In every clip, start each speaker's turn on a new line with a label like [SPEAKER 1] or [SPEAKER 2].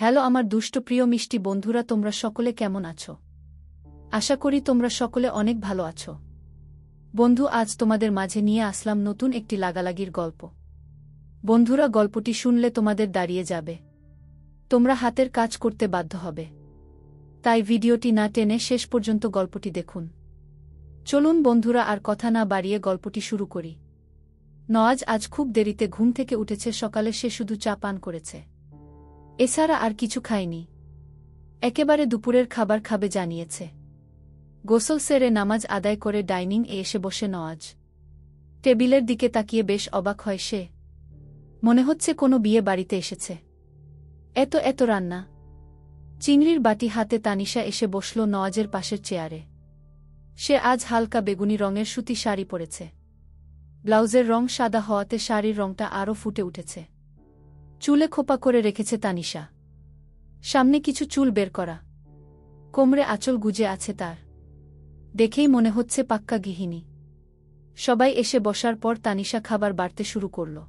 [SPEAKER 1] Hello আমার দুষ্ট প্রিয় মিষ্টি বন্ধুরা, তোমরা সকলে কেমন আছো? আশা করি তোমরা সকলে অনেক ভালো আছো। বন্ধু, আজ তোমাদের মাঝে নিয়ে আসলাম নতুন একটি লাগালাগির গল্প। বন্ধুরা, গল্পটি শুনলে তোমাদের দাঁড়িয়ে যাবে। তোমরা হাতের কাজ করতে বাধ্য হবে। তাই ভিডিওটি না টেনে শেষ পর্যন্ত গল্পটি দেখুন। চলুন বন্ধুরা, আর কথা না বাড়িয়ে গল্পটি শুরু করি। নওয়াজ আজ খুব দেরিতে ঘুম থেকে উঠেছে, সকালে সে শুধু চা পান করেছে। এছাড়া আর কিছু খায়নি একেবারে দুপুরের খাবার খাবে জানিয়েছে। গোসল সেরে নামাজ আদায় করে ডাইনিং এ এসে বসে নওয়াজ। টেবিলের দিকে তাকিয়ে বেশ অবাক হয় সে। মনে হচ্ছে কোনো বিয়ে বাড়িতে এসেছে। এত এত রান্না। চিংড়ির বাটি হাতে তানিশা এসে বসল নওয়াজের পাশের চেয়ারে। সে আজ হালকা বেগুনি রঙের সুতি শাড়ি পরেছে। ব্লাউজের রং সাদা হওয়াতে শাড়ির রংটা আরও ফুটে উঠেছে। চুলে খোপা করে রেখেছে তানিশা। সামনে কিছু চুল বের করা। কোমরে আঁচল গুজে আছে তার। দেখেই মনে হচ্ছে পাক্কা গৃহিণী। সবাই এসে বসার পর তানিশা খাবার বাড়তে শুরু করল।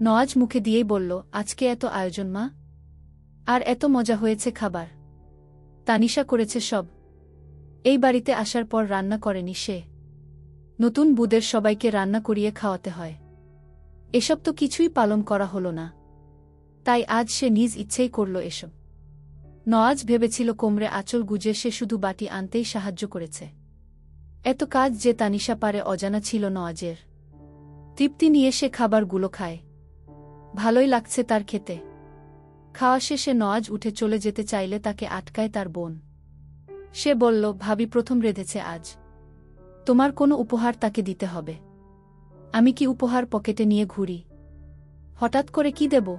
[SPEAKER 1] নওয়াজ মুখে দিয়েই বলল, আজকে এত আয়োজন, মা? আর এত মজা হয়েছে খাবার। তানিশা করেছে সব। এই বাড়িতে আসার পর রান্না করেনি সে। নতুন বুদের সবাইকে রান্না করিয়ে খাওয়াতে হয়। এসব তো কিছুই পালন করা হল না। তাই আজ সে নিজ ইচ্ছেই করল এসব। নওয়াজ ভেবেছিল কোমরে আঁচল গুজে সে শুধু বাটি আনতেই সাহায্য করেছে। এত কাজ যে তানিশা পারে অজানা ছিল নওয়াজের। তৃপ্তি নিয়ে সে খাবারগুলো খায়। ভালোই লাগছে তার খেতে। খাওয়া শেষে নওয়াজ উঠে চলে যেতে চাইলে তাকে আটকায় তার বোন। সে বলল, ভাবি প্রথম রেঁধেছে আজ। তোমার কোনো উপহার তাকে দিতে হবে। আমি কি উপহার পকেটে নিয়ে ঘুরি? হঠাৎ করে কি দেব?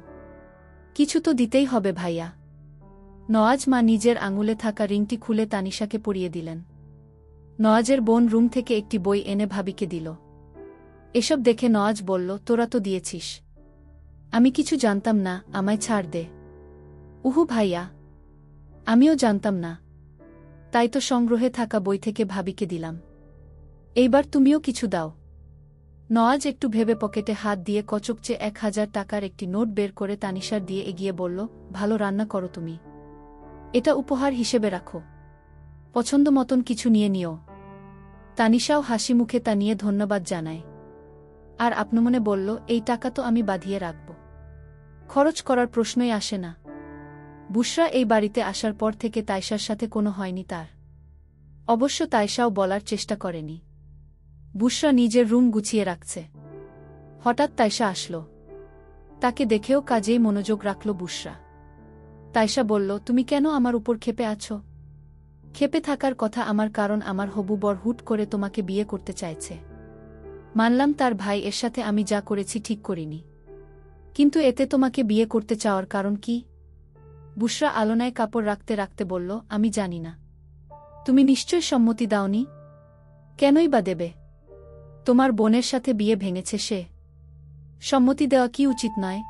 [SPEAKER 1] কিছু তো দিতেই হবে ভাইয়া। নওয়াজ মা নিজের আঙুলে থাকা রিংটি খুলে তানিশাকে পরিয়ে দিলেন। নওয়াজের বোন রুম থেকে একটি বই এনে ভাবিকে দিল। এসব দেখে নওয়াজ বলল, তোরা তো দিয়েছিস। আমি কিছু জানতাম না, আমায় ছাড় দে। উহু ভাইয়া, আমিও জানতাম না। তাই তো সংগ্রহে থাকা বই থেকে ভাবিকে দিলাম। এইবার তুমিও কিছু দাও। নওয়াজ একটু ভেবে পকেটে হাত দিয়ে কচকচে এক হাজার টাকার একটি নোট বের করে তানিশার দিয়ে এগিয়ে বলল, ভালো রান্না করো তুমি। এটা উপহার হিসেবে রাখো। পছন্দ মতন কিছু নিয়ে নিও। তানিশাও হাসি মুখে তা নিয়ে ধন্যবাদ জানায়। আর আপনমনে বলল, এই টাকা তো আমি বাঁধিয়ে রাখব। খরচ করার প্রশ্নই আসে না। বুসরা এই বাড়িতে আসার পর থেকে তাইশার সাথে কোনো হয়নি তার। অবশ্য তাইশাও বলার চেষ্টা করেনি। বুসরা নিজের রুম গুছিয়ে রাখছে। হঠাৎ তাইশা আসল। তাকে দেখেও কাজেই মনোযোগ রাখল বুসরা তাইশা বলল, তুমি কেন আমার উপর খেপে আছো? খেপে থাকার কথা আমার কারণ আমার হবু বর হুট করে তোমাকে বিয়ে করতে চাইছে। মানলাম তার ভাই এর সাথে আমি যা করেছি ঠিক করিনি। কিন্তু এতে তোমাকে বিয়ে করতে চাওয়ার কারণ কি? বুসরা আলোনায় কাপড় রাখতে রাখতে বলল, আমি জানি না। তুমি নিশ্চয় সম্মতি দাওনি? কেনই বা দেবে? তোমার বোনের সাথে বিয়ে ভেঙেছে সে। সম্মতি দেওয়া কি উচিত নয়?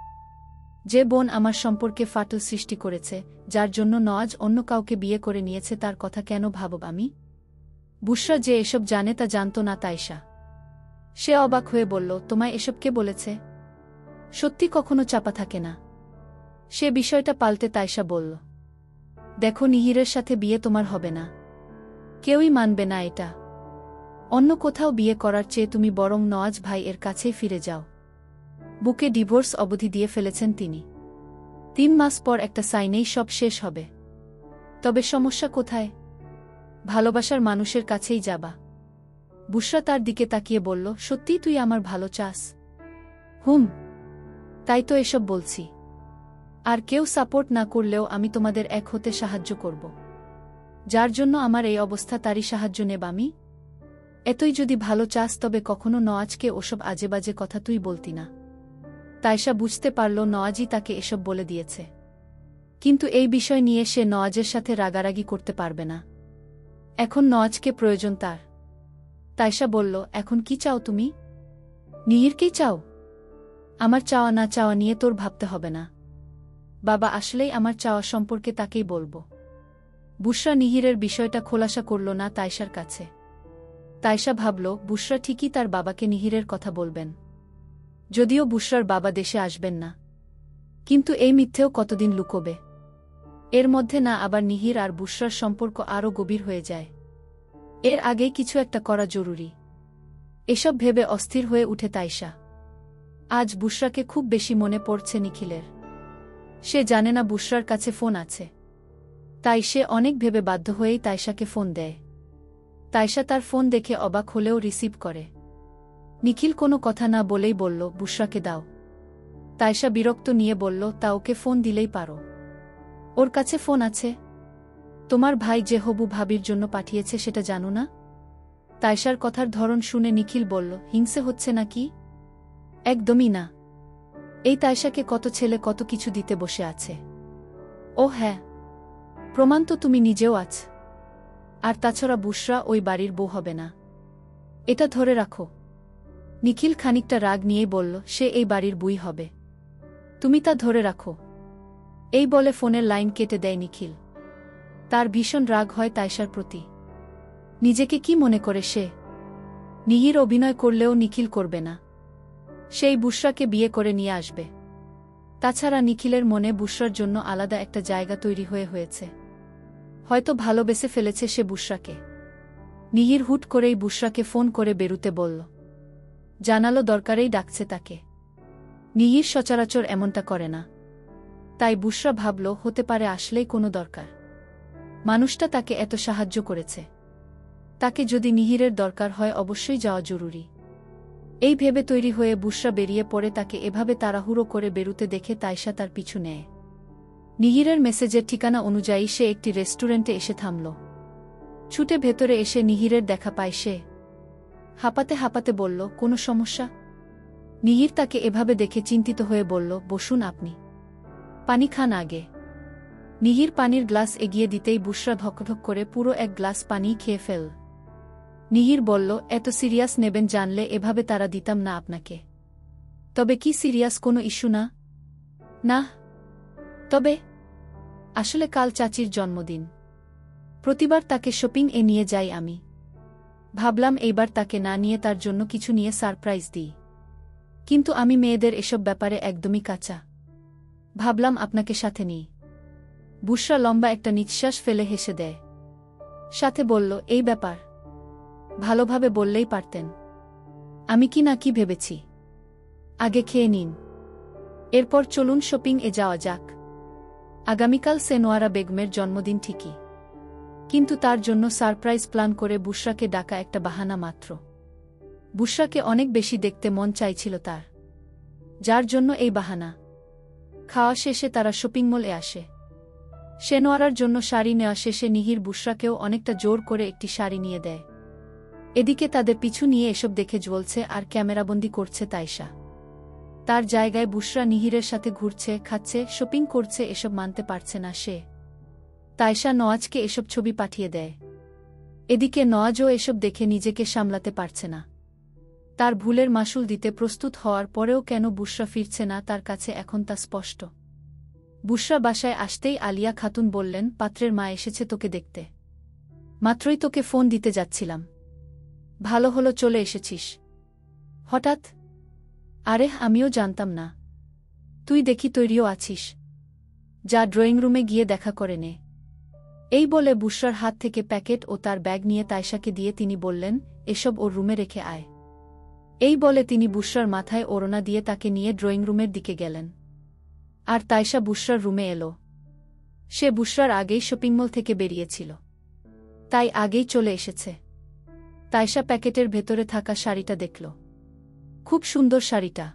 [SPEAKER 1] যে বোন আমার সম্পর্কে ফাটল সৃষ্টি করেছে, যার জন্য নওয়াজ অন্য কাউকে বিয়ে করে নিয়েছে তার কথা কেন ভাবব আমি? বুসরা যে এসব জানে তা জানত না তাইশা সে অবাক হয়ে বলল, তোমায় এসব কে বলেছে? সত্যি কখনো চাপা থাকে না। সে বিষয়টা পাল্টে তাইশা বলল, দেখো নিহিরের সাথে বিয়ে তোমার হবে না। কেউই মানবে না এটা। অন্য কোথাও বিয়ে করার চেয়ে তুমি বরং নওয়াজ ভাই এর কাছেই ফিরে যাও। বুকে ডিভোর্স অবধি দিয়ে ফেলেছেন তিনি। তিন মাস পর একটা সাইনেই সব শেষ হবে। তবে সমস্যা কোথায়? ভালোবাসার মানুষের কাছেই যাবা। বুসরা তার দিকে তাকিয়ে বলল সত্যিই তুই আমার ভালো চাস? হুম, তাই তো এসব বলছি। আর কেউ সাপোর্ট না করলেও আমি তোমাদের এক হতে সাহায্য করব। যার জন্য আমার এই অবস্থা তারই সাহায্য নেব আমি এতই যদি ভালো চাস তবে কখনো নওয়াজকে ওসব আজেবাজে কথা তুই বলতি না। তাইশা বুঝতে পারল নওয়াজই তাকে এসব বলে দিয়েছে। কিন্তু এই বিষয় নিয়ে সে নওয়াজের সাথে রাগারাগি করতে পারবে না। এখন নওয়াজকে প্রয়োজন তার। তাইশা বলল, এখন কি চাও তুমি? নিহিরকেই চাও? আমার চাওয়া না চাওয়া নিয়ে তোর ভাবতে হবে না। বাবা আসলেই আমার চাওয়া সম্পর্কে তাকেই বলব। বুসরা নিহিরের বিষয়টা খোলাসা করল না তাইশার কাছে। তাইশা ভাবল, বুশরা ঠিকই তার বাবাকে নিহিরের কথা বলবেন। যদিও বুশরার বাবা দেশে আসবেন না। কিন্তু এই মিথ্যেও কতদিন লুকোবে? এর মধ্যে না আবার নিহির আর বুশরার সম্পর্ক আরও গভীর হয়ে যায়। এর আগেই কিছু একটা করা জরুরি। এসব ভেবে অস্থির হয়ে উঠে তাইশা। আজ বুশরাকে খুব বেশি মনে পড়ছে নিখিলের। সে জানে না বুশরার কাছে ফোন আছে। তাই সে অনেক ভেবে বাধ্য হয়েই তাইশাকে ফোন দেয়। তাইশা তার ফোন দেখে অবাক হলেও রিসিভ করে। নিখিল কোনো কথা না বলেই বলল, বুসরাকে দাও। তাইশা বিরক্ত নিয়ে বলল, তা ওকে ফোন দিলেই পারো। ওর কাছে ফোন আছে। তোমার ভাই যে হবু ভাবির জন্য পাঠিয়েছে সেটা জানো না? তাইশার কথার ধরন শুনে নিখিল বলল, হিংসে হচ্ছে নাকি? একদমই না। এই তাইশাকে কত ছেলে কত কিছু দিতে বসে আছে। ও হ্যাঁ। প্রমাণ তো তুমি নিজেও আছ। আর তাছাড়া বুসরা ওই বাড়ির বউ হবে না। এটা ধরে রাখো। নিখিল খানিকটা রাগ নিয়েই বলল, সে এই বাড়ির বুই হবে। তুমি তা ধরে রাখো এই বলে ফোনের লাইন কেটে দেয় নিখিল। তার ভীষণ রাগ হয় তাইশার প্রতি। নিজেকে কি মনে করে সে? নিহির অভিনয় করলেও নিখিল করবে না। সেই বুসরাকে বিয়ে করে নিয়ে আসবে। তাছাড়া নিখিলের মনে বুসরার জন্য আলাদা একটা জায়গা তৈরি হয়ে হয়েছে। হয়তো ভালোবেসে ফেলেছে সে বুশরাকে। নিহির হুট করেই বুশরাকে ফোন করে বেরুতে বলল। জানালো দরকারেই ডাকছে তাকে। নিহির সচরাচর এমনটা করে না। তাই বুশরা ভাবল, হতে পারে আসলেই কোনো দরকার। মানুষটা তাকে এত সাহায্য করেছে। তাকে যদি নিহিরের দরকার হয়, অবশ্যই যাওয়া জরুরি। এই ভেবে তৈরি হয়ে বুশরা বেরিয়ে পড়ে তাকে এভাবে তাড়াহুড়ো করে বেরুতে দেখে তাইশা তার পিছু নেয়। নিহিরের মেসেজের ঠিকানা অনুযায়ী সে একটি রেস্টুরেন্টে এসে থামল। ছুটে ভেতরে এসে নিহিরের দেখা পায় সে। হাঁপাতে হাঁপাতে বলল, কোনো সমস্যা? নিহির তাকে এভাবে দেখে চিন্তিত হয়ে বলল, বসুন আপনি। পানি খান আগে। নিহির পানির গ্লাস এগিয়ে দিতেই বুসরা ধকধক করে পুরো এক গ্লাস পানি খেয়ে ফেল। নিহির বলল, এত সিরিয়াস নেবেন জানলে এভাবে তারা দিতাম না আপনাকে। তবে কি সিরিয়াস কোনো ইস্যু না? না। তবে আসলে কাল চাচির জন্মদিন। প্রতিবার তাকে শপিং এ নিয়ে যাই আমি। ভাবলাম এইবার তাকে না নিয়ে তার জন্য কিছু নিয়ে সারপ্রাইজ দিই। কিন্তু আমি মেয়েদের এসব ব্যাপারে একদমই কাঁচা। ভাবলাম আপনাকে সাথে নিই। বুসরা লম্বা একটা নিঃশ্বাস ফেলে হেসে দেয়। সাথে বলল, এই ব্যাপার। ভালোভাবে বললেই পারতেন। আমি কি না কি ভেবেছি? আগে খেয়ে নিন। এরপর চলুন শপিং এ যাওয়া যাক। আগামীকাল সেনোয়ারা বেগমের জন্মদিন ঠিকই। কিন্তু তার জন্য সারপ্রাইজ প্ল্যান করে বুশরাকে ডাকা একটা বাহানা মাত্র। বুশরাকে অনেক বেশি দেখতে মন চাইছিল তার। যার জন্য এই বাহানা। খাওয়া শেষে তারা শপিং মলে আসে। সেনোয়ারার জন্য শাড়ি নেওয়া শেষে নিহির বুশরাকেও অনেকটা জোর করে একটি শাড়ি নিয়ে দেয়। এদিকে তাদের পিছু নিয়ে এসব দেখে জ্বলছে আর ক্যামেরাবন্দি করছে তাইশা। তার জায়গায় বুশরা নিহিরের সাথে ঘুরছে, খাচ্ছে, শপিং করছে, এসব মানতে পারছে না সে। তাইশা নওয়াজকে এসব ছবি পাঠিয়ে দেয়। এদিকে নওয়াজও এসব দেখে নিজেকে সামলাতে পারছে না। তার ভুলের মাসুল দিতে প্রস্তুত হওয়ার পরেও কেন বুশরা ফিরছে না, তার কাছে এখন তা স্পষ্ট। বুশরা বাসায় আসতেই আলিয়া খাতুন বললেন, পাত্রের মা এসেছে তোকে দেখতে। মাত্রই তোকে ফোন দিতে যাচ্ছিলাম। ভালো হলো চলে এসেছিস। হঠাৎ আরে, আমিও জানতাম না। তুই দেখি তৈরিও আছিস। যা ড্রয়িং রুমে গিয়ে দেখা করে নে। এই বলে বুসরার হাত থেকে প্যাকেট ও তার ব্যাগ নিয়ে তাইশাকে দিয়ে তিনি বললেন, এসব ওর রুমে রেখে আয়। এই বলে তিনি বুসরার মাথায় ওড়না দিয়ে তাকে নিয়ে ড্রয়িং রুমের দিকে গেলেন। আর তাইশা বুশরার রুমে এলো। সে বুশরার আগেই শপিংমল থেকে বেরিয়েছিল। তাই আগেই চলে এসেছে। তাইশা প্যাকেটের ভেতরে থাকা শাড়িটা দেখল। খুব সুন্দর শাড়িটা।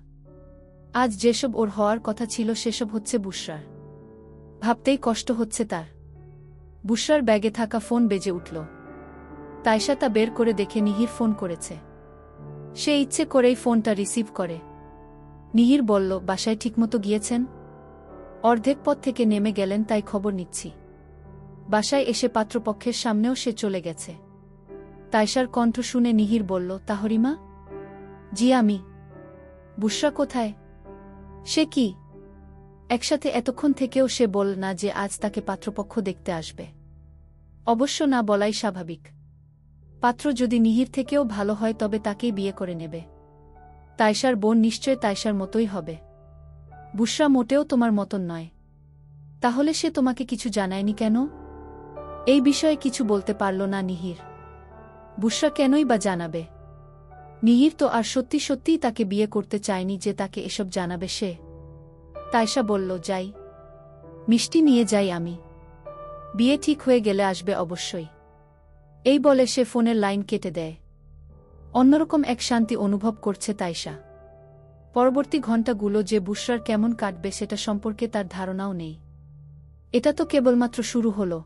[SPEAKER 1] আজ যেসব ওর হওয়ার কথা ছিল সেসব হচ্ছে বুসরার ভাবতেই কষ্ট হচ্ছে তার। বুসরার ব্যাগে থাকা ফোন বেজে উঠল। তাইশা তা বের করে দেখে নিহির ফোন করেছে। সে ইচ্ছে করেই ফোনটা রিসিভ করে। নিহির বলল, বাসায় ঠিকমতো গিয়েছেন? অর্ধেক পথ থেকে নেমে গেলেন, তাই খবর নিচ্ছি। বাসায় এসে পাত্রপক্ষের সামনেও সে চলে গেছে। তাইশার কণ্ঠ শুনে নিহির বলল, তাহরিমা জি, আমি। বুসরা কোথায়? সে কি? একসাথে এতক্ষণ থেকেও সে বল না যে আজ তাকে পাত্রপক্ষ দেখতে আসবে। অবশ্য না বলাই স্বাভাবিক। পাত্র যদি নিহির থেকেও ভালো হয় তবে তাকেই বিয়ে করে নেবে। তাইশার বোন নিশ্চয় তাইশার মতোই হবে। বুসরা মোটেও তোমার মতন নয়। তাহলে সে তোমাকে কিছু জানায়নি কেন? এই বিষয়ে কিছু বলতে পারল না নিহির। বুসরা কেনই বা জানাবে? নিহির তো আর সত্যি সত্যিই তাকে বিয়ে করতে চায়নি যে তাকে এসব জানাবে সে। তাইশা বলল, যাই। মিষ্টি নিয়ে যাই আমি। বিয়ে ঠিক হয়ে গেলে আসবে অবশ্যই। এই বলে সে ফোনের লাইন কেটে দেয়। অন্যরকম এক শান্তি অনুভব করছে তাইশা। পরবর্তী ঘণ্টাগুলো যে বুসরার কেমন কাটবে সেটা সম্পর্কে তার ধারণাও নেই। এটা তো কেবলমাত্র শুরু হলো।